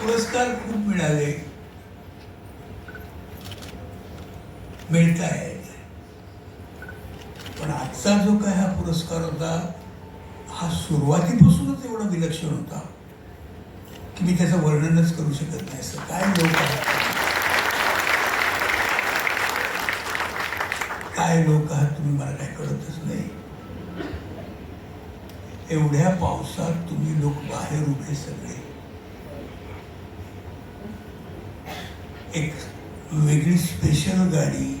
पुरस्कार खूप मिळाले. मिळत आहेत पण आजचा जो काय हा पुरस्कार होता हा सुरुवातीपासूनच एवढा विलक्षण होता की मी त्याचं वर्णनच करू शकत नाही असं. काय लोक काय लोक आहात तुम्ही मला काय कळतच नाही. एवढ्या पावसात तुम्ही लोक बाहेर उभे सगळे. एक वेगळी स्पेशल गाडी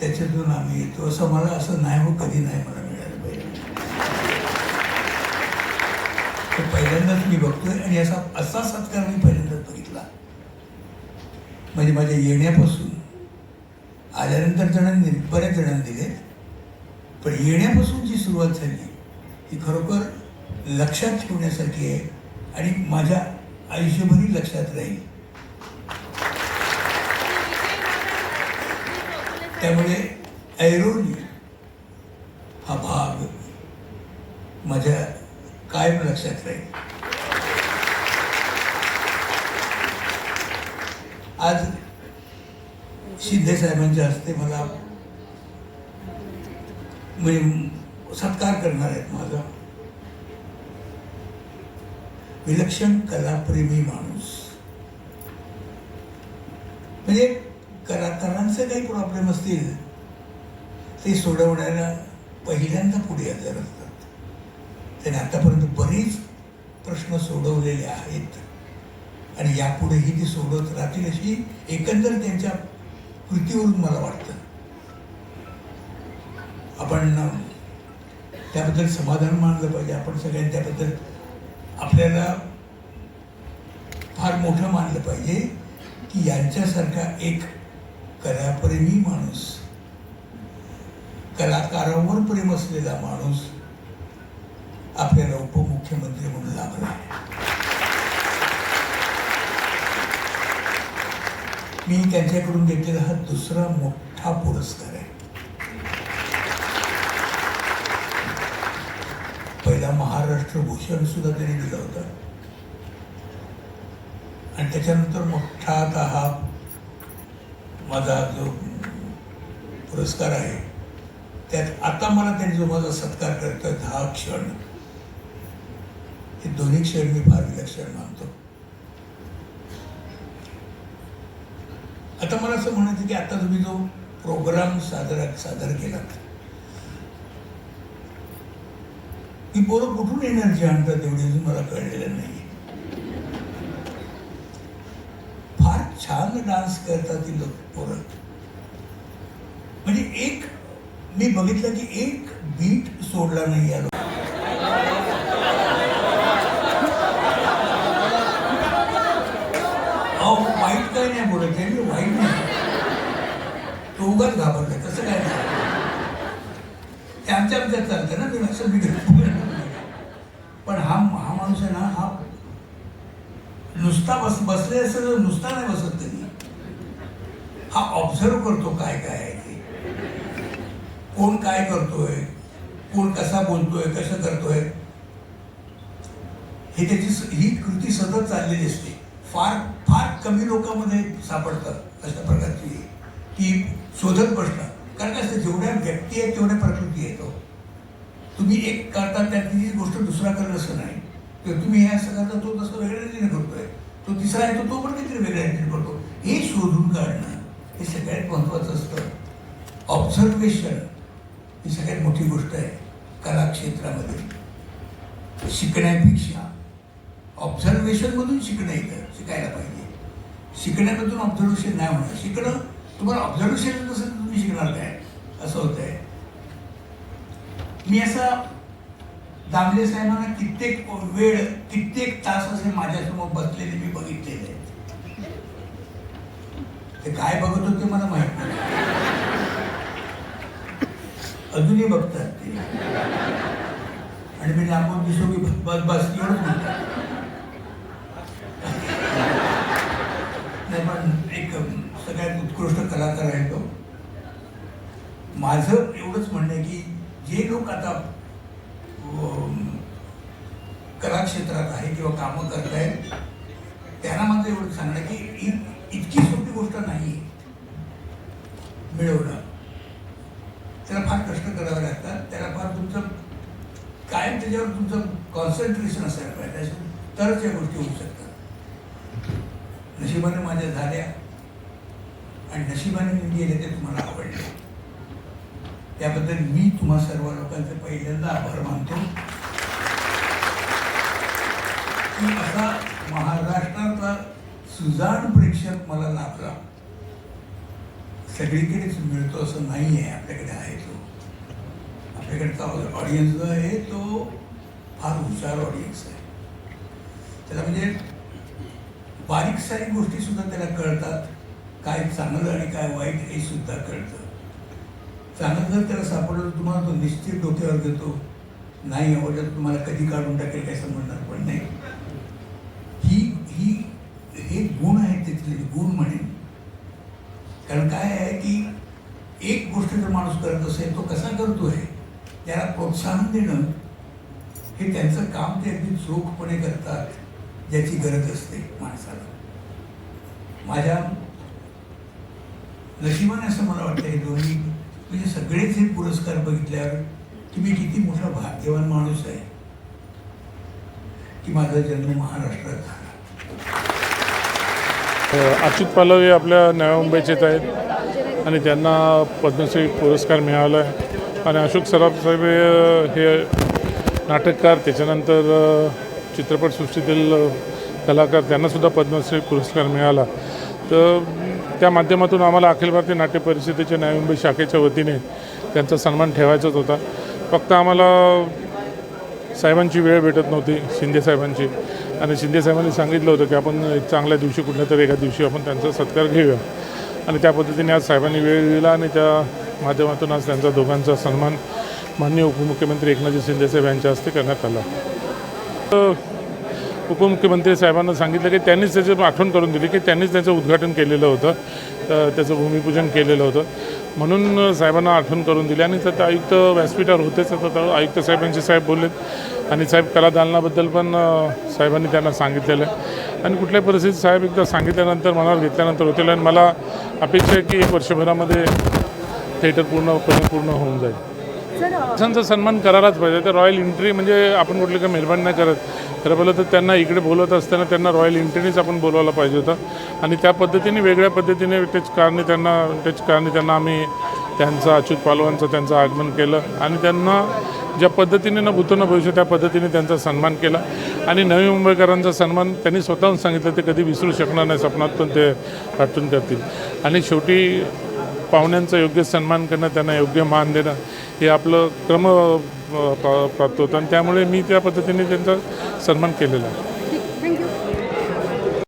त्याच्यातून आम्ही येतो. असं मला असं नाही हो कधी नाही मला मिळालं पहिल्यांदा. पहिल्यांदाच मी बघतोय आणि असा असा सत्कार मी पहिल्यांदाच बघितला. म्हणजे माझ्या येण्यापासून आल्यानंतर जणांनी बऱ्याच जणांनी दिले पण येण्यापासून जी सुरुवात झाली ही खरोखर लक्षात ठेवण्यासारखी आहे आणि माझ्या आयुष्यभरी लक्षात राहील. त्यामुळे ऐरोली हा भाग माझ्या कायम लक्षात राहील. आज शिंदे साहेबांच्या हस्ते मला म्हणजे सत्कार करणार आहेत माझा. विलक्षण कलाप्रेमी माणूस. म्हणजे कलाकारांचे काही प्रॉब्लेम असतील ते सोडवण्याला पहिल्यांदा पुढे हजर असतात. त्याने आतापर्यंत बरेच प्रश्न सोडवलेले आहेत. आणि यापुढेही ते सोडवत राहतील अशी एकंदर त्यांच्या कृतीवरून मला वाटतं. आपण त्याबद्दल समाधान मानलं पाहिजे आपण सगळ्यांनी त्याबद्दल आपल्याला फार मोठं मानलं पाहिजे की यांच्यासारखा एक कलाप्रेमी माणूस कलाकारांवर प्रेम असलेला माणूस आपल्याला उपमुख्यमंत्री म्हणून लाभला मी त्यांच्याकडून घेतलेला हा दुसरा मोठा पुरस्कार आहे. पहिला महाराष्ट्र भूषण सुद्धा त्यांनी दिला होता. आणि त्याच्यानंतर मोठा आता हा माझा जो पुरस्कार आहे त्यात आता मला त्यांनी जो माझा सत्कार करतोय हा क्षण हे दोन्ही क्षण मी फार विलक्षण मानतो. आता मला असं म्हणायचं की आता तुम्ही जो प्रोग्राम सादर सादर केलात ही पोरं कुठून एनर्जी आणतात एवढी अजून मला कळलेलं नाही फार छान डान्स करतात ती लोक पोरं. म्हणजे एक मी बघितलं की एक बीट सोडला नाही या अहो वाईट काय नाही बोलत आहे मी वाईट नाही. तो उगाच घाबरलाय तसं काय नाही. ते आमच्या आमच्यात चालतं ना मी लक्षात बिघडत माणूस आहे ना हा नुसता बस बसले असेल तर नुसता नाही बसत कधी हा ऑब्झर्व करतो काय काय आहे ते. कोण काय करतोय कोण कसा बोलतोय कसं करतोय. हे त्याची ही कृती सतत चाललेली असते. फार फार कमी लोकांमध्ये सापडतात अशा प्रकारची की शोधत बसणं कारण असं जेवढ्या व्यक्ती आहेत तेवढ्या प्रकृती येतो हो. तुम्ही एक करता त्यातली गोष्ट दुसरा करत असं नाही. तर तुम्ही हे असं करता तो तसं वेगळ्या रीतीने करतोय. तो तिसरा येतो तो पण काहीतरी वेगळ्या रीतीने करतो. हे शोधून काढणं हे सगळ्यात महत्त्वाचं असतं. ऑब्झर्वेशन ही सगळ्यात मोठी गोष्ट आहे कला क्षेत्रामध्ये शिकण्यापेक्षा ऑब्झर्वेशनमधून शिकणं येतं शिकायला पाहिजे. शिकण्यामधून ऑब्झर्वेशन नाही होणार. शिकणं तुम्हाला ऑब्झर्वेशन नसेल तुम्ही शिकणार काय? असं होत आहे मी असा दामले साहेबांना कित्येक वेळ कित्येक तास असे माझ्यासमोर बसलेले मी बघितलेले आहेत. ते काय बघत होते मला माहीत नाही. अजूनही बघतात ते. आणि मी लांबून दिसो की बस बस एवढंच म्हणतात. नाही पण एक सगळ्यात उत्कृष्ट कलाकार आहे तो. माझं एवढंच म्हणणं आहे की जे लोक आता कला क्षेत्रात आहे किंवा कामं करतायत त्यांना माझं एवढं सांगणं की इतकी सोपी गोष्ट नाही मिळवणं. त्याला फार कष्ट करावे लागतात त्याला फार तुमचं कायम त्याच्यावर तुमचं कॉन्सन्ट्रेशन असायला पाहिजे तरच या गोष्टी होऊ शकतात. नशिबाने माझ्या झाल्या आणि नशिबाने मी गेले ते तुम्हाला आवडले. त्याबद्दल मी तुम्हा सर्व पहिल्यांदा आभार मानतो की असा महाराष्ट्राचा सुजाण प्रेक्षक मला लाभला सगळीकडेच मिळतो असं नाही आहे आपल्याकडे आहे तो. आपल्याकडचा ऑडियन्स जो आहे तो फार हुशार ऑडियन्स आहे. त्याला म्हणजे बारीक सारीक गोष्टी सुद्धा त्याला कळतात. काय चांगलं आणि काय वाईट हे सुद्धा कळतं. चांगलं जर त्याला सापडलं तर तुम्हाला तो निश्चित डोक्यावर घेतो. नाही आवडलं तुम्हाला कधी काढून टाकेल काय समजणार पण नाही. ही ही हे गुण आहेत तिथले गुण म्हणेन कारण काय आहे की एक गोष्ट जर माणूस करत असेल तो कसा करतो आहे त्याला प्रोत्साहन देणं हे त्यांचं काम ते अगदी चोखपणे करतात ज्याची गरज असते माणसाला. माझ्या नशिबाने असं मला वाटतं हे दोन्ही म्हणजे सगळेच हे पुरस्कार बघितल्यावर की मी किती मोठा भाग्यवान माणूस आहे की माझा जन्म महाराष्ट्रात झाला. अच्युत पालव आपल्या नव्या मुंबईचेच आहेत आणि त्यांना पद्मश्री पुरस्कार मिळाला आहे. आणि अशोक सराफ साहेब हे- नाटककार त्याच्यानंतर चित्रपटसृष्टीतील कलाकार त्यांनासुद्धा पद्मश्री पुरस्कार मिळाला. तर त्या माध्यमातून आम्हाला अखिल भारतीय नाट्य परिषदेच्या नवी मुंबई शाखेच्या वतीने त्यांचा सन्मान ठेवायचाच होता. फक्त आम्हाला साहेबांची वेळ भेटत नव्हती शिंदे साहेबांची. आणि शिंदे साहेबांनी सांगितलं होतं की आपण एक चांगल्या दिवशी कुठल्या तरी एका दिवशी आपण त्यांचा सत्कार घेऊया. आणि त्या पद्धतीने आज साहेबांनी वेळ दिला आणि त्या माध्यमातून आज त्यांचा दोघांचा सन्मान माननीय उपमुख्यमंत्री एकनाथजी शिंदे साहेब यांच्या हस्ते करण्यात आला. तर उपमुख्यमंत्री साहेबांना सांगितलं की त्यांनीच त्याची आठवण करून दिली की त्यांनीच त्याचं उद्घाटन केलेलं होतं. तर त्याचं भूमिपूजन केलेलं होतं. म्हणून साहेबांना आठवण करून दिली. आणि त्यात आयुक्त व्यासपीठावर होतेच आता आयुक्त साहेबांचे साहेब बोललेत. आणि साहेब कला दालनाबद्दल पण साहेबांनी त्यांना सांगितलेलं आहे. आणि कुठल्याही परिस्थितीत साहेब एकदा सांगितल्यानंतर मनावर घेतल्यानंतर होतील. आणि मला अपेक्षा आहे की एक वर्षभरामध्ये थिएटर पूर्ण पूर्ण होऊन जाईल. त्यांचा सन्मान करायलाच पाहिजे. तर रॉयल एंट्री म्हणजे आपण कुठली काही मेहरबान नाही करत. खरं बोललं तर त्यांना इकडे बोलवत असताना त्यांना रॉयल एंट्रीनेच आपण बोलवायला पाहिजे होतं. आणि त्या पद्धतीने वेगळ्या पद्धतीने त्याच कारणे त्यांना त्याच कारणे त्यांना आम्ही त्यांचं अच्युत पालवांचं त्यांचं आगमन केलं. आणि त्यांना ज्या पद्धतीने न भूतो भविष्य त्या पद्धतीने त्यांचा सन्मान केला. आणि नवी मुंबईकरांचा सन्मान त्यांनी स्वतःहून सांगितलं ते कधी विसरू शकणार नाही स्वप्नात पण ते आठवण करतील. आणि शेवटी पाहुण्यांचा योग्य सन्मान करणं त्यांना योग्य मान देणं हे आपलं क्रम प्राप्त होतं आणि त्यामुळे मी त्या पद्धतीने त्यांचा सन्मान केलेला आहे.